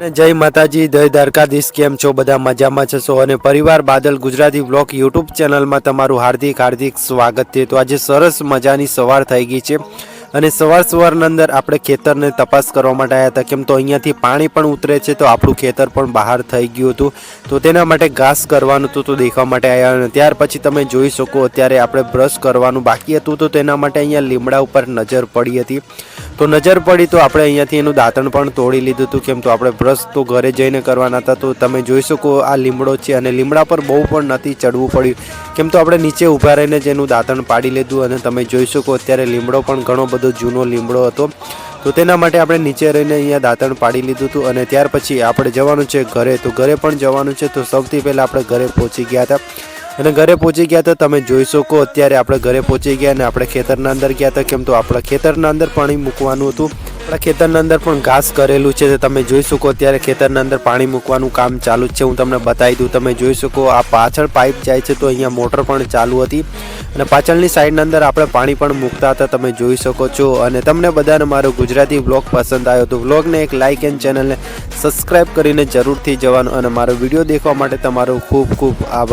જય માતાજી, જય દ્વારકાધીશ, કેમ છો? બધા મજામાં છો? અને પરિવાર બાદલ ગુજરાતી બ્લોગ યુટ્યુબ ચેનલમાં તમારું હાર્દિક હાર્દિક સ્વાગત છે. તો આજે સરસ મજાની સવાર થઈ ગઈ છે. અને સવાર સવારના અંદર આપણે ખેતરને તપાસ કરવા માટે આવ્યા હતા. કેમ તો અહીંયાથી પાણી પણ ઉતરે છે, તો આપણું ખેતર પણ બહાર થઈ ગયું હતું. તો તેના માટે ઘાસ કરવાનું હતું, તો દેખવા માટે આવ્યા અને ત્યાર પછી તમે જોઈ શકો, અત્યારે આપણે બ્રશ કરવાનું બાકી હતું. તો તેના માટે અહીંયા લીમડા ઉપર નજર પડી હતી. તો નજર પડી તો આપણે અહીંયાથી એનું દાંતણ પણ તોડી લીધું હતું. કેમ તો આપણે બ્રશ તો ઘરે જઈને કરવાના હતા. તો તમે જોઈ શકો આ લીમડો છે અને લીમડા પર બહુ પણ નથી ચડવું પડ્યું. કેમ તો આપણે નીચે ઊભા રહીને જ એનું દાંતણ પાડી લીધું અને તમે જોઈ શકો અત્યારે લીમડો પણ ઘણો બધો જૂનો લીમડો હતો. તો તેના માટે આપણે નીચે રહીને અહીંયા દાંતણ પાડી લીધું હતું અને ત્યાર પછી આપણે જવાનું છે ઘરે. તો ઘરે પણ જવાનું છે. તો સૌથી પહેલાં આપણે ઘરે પહોંચી ગયા હતા. અને ઘરે પહોંચી ગયા તો તમે જોઈ શકો અત્યારે આપણે ઘરે પહોંચી ગયા અને આપણે ખેતરના અંદર ગયા હતા કેમ તો આપણા ખેતરના અંદર પાણી મૂકવાનું હતું. આપણા ખેતરના અંદર પણ ઘાસ કરેલું છે તો તમે જોઈ શકો અત્યારે ખેતરના અંદર પાણી મૂકવાનું કામ ચાલુ છે. હું તમને બતાવી દઉં, તમે જોઈ શકો આ પાછળ પાઇપ જાય છે તો અહીંયા મોટર પણ ચાલુ હતી. અને પાછળની સાઈડના અંદર આપણે પાણી પણ મૂકતા હતા, તમે જોઈ શકો છો. અને તમને બધાને મારો ગુજરાતી બ્લોગ પસંદ આવ્યો તો બ્લોગને એક લાઇક એન્ડ ચેનલને સબસ્ક્રાઈબ કરીને જરૂરથી જવાનું અને મારો વીડિયો દેખવા માટે તમારો ખૂબ ખૂબ આભાર.